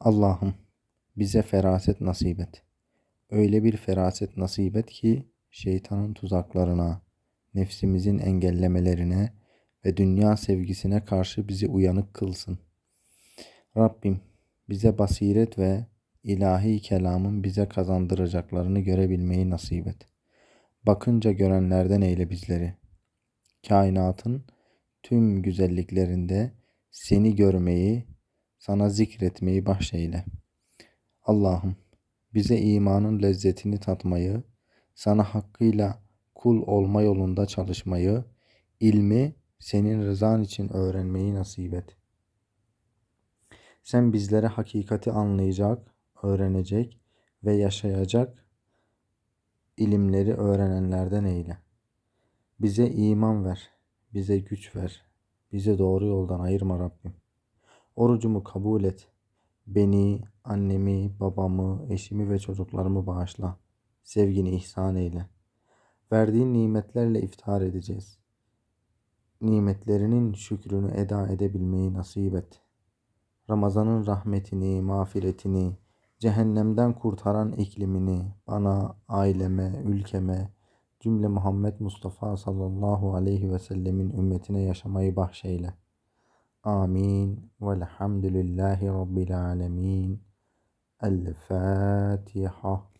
Allah'ım bize feraset nasip et. Öyle bir feraset nasip et ki şeytanın tuzaklarına, nefsimizin engellemelerine ve dünya sevgisine karşı bizi uyanık kılsın. Rabbim bize basiret ve ilahi kelamın bize kazandıracaklarını görebilmeyi nasip et. Bakınca görenlerden eyle bizleri. Kainatın tüm güzelliklerinde seni görmeyi, sana zikretmeyi bahşeyle. Allah'ım bize imanın lezzetini tatmayı, sana hakkıyla kul olma yolunda çalışmayı, ilmi senin rızan için öğrenmeyi nasip et. Sen bizlere hakikati anlayacak, öğrenecek ve yaşayacak ilimleri öğrenenlerden eyle. Bize iman ver, bize güç ver, bize doğru yoldan ayırma Rabbim. Orucumu kabul et. Beni, annemi, babamı, eşimi ve çocuklarımı bağışla. Sevgini ihsan eyle. Verdiğin nimetlerle iftar edeceğiz. Nimetlerinin şükrünü eda edebilmeyi nasip et. Ramazanın rahmetini, mağfiretini, cehennemden kurtaran iklimini bana, aileme, ülkeme, cümle Muhammed Mustafa sallallahu aleyhi ve sellemin ümmetine yaşamayı bahşeyle. آمين. والحمد لله رب العالمين. الفاتحة.